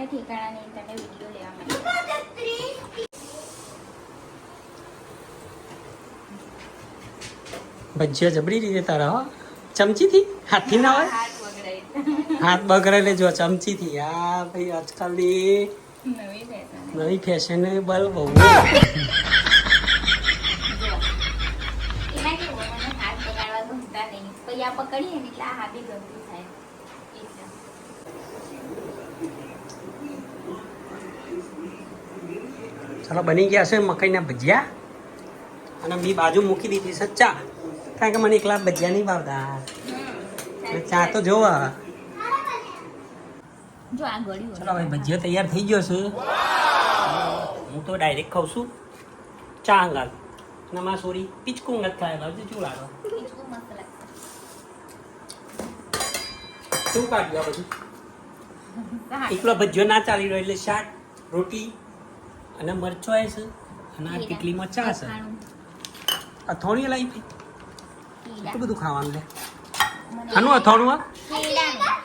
મને ઠેકાણાની નહીં વીડિયો લેવા માટે. ભજીયા જબરી રીતે તારા હો. ચમચીથી? હાથથી ના હોય? હાથ બગડે. હાથ બગડેલે જો ચમચીથી. આ ભાઈ આજકાલની નવી ફેશન નવી ફેશનેબલ બહુ. પકડીએ ને એટલે આ હાથે ગમતું થાય. ચાલો બની ગયા છે મકાઈના ભજીયા. અને બી બાજુ મૂકી દીધી છે ચા. કારણ કે મને એકલા ભજીયા નહીં ભાવતા. ચા તો જોવા જો આ ગળ્યું ભજીયો તૈયાર થઈ ગયો છે. હું તો ડાયરેક્ટ ખાઉં છું. ચા અંગાલ અને માં સોરી પીચકું અંગત થાય ભાવતી શું લાગે. શું કાઢ્યું આ બધું? એકલો ભજીયો ના ચાલી રહ્યો એટલે શાક રોટલી અને મરચો આવે છે અને આ કેટલીમાં ચા છે. અથાણું, લાવી. એટલું બધું ખાવાનું લે. આનું અથાણું આ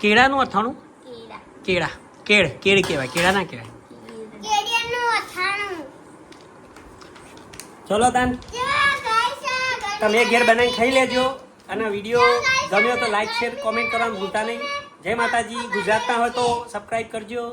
કેળાનું. અથાણું? કેળા. કેળા. કેળ. કેળ કહેવાય. કેળા ના કહેવાય. ચલો તાન. તમે ઘેર બનાવીને ખાઈ લેજો. અને વીડિયો ગમ્યો તો લાઈક શેર કોમેન્ટ કરવાનું ભૂલતા નહીં. જય માતાજી. ગુજરાતના હોય તો સબસ્ક્રાઈબ કરજો.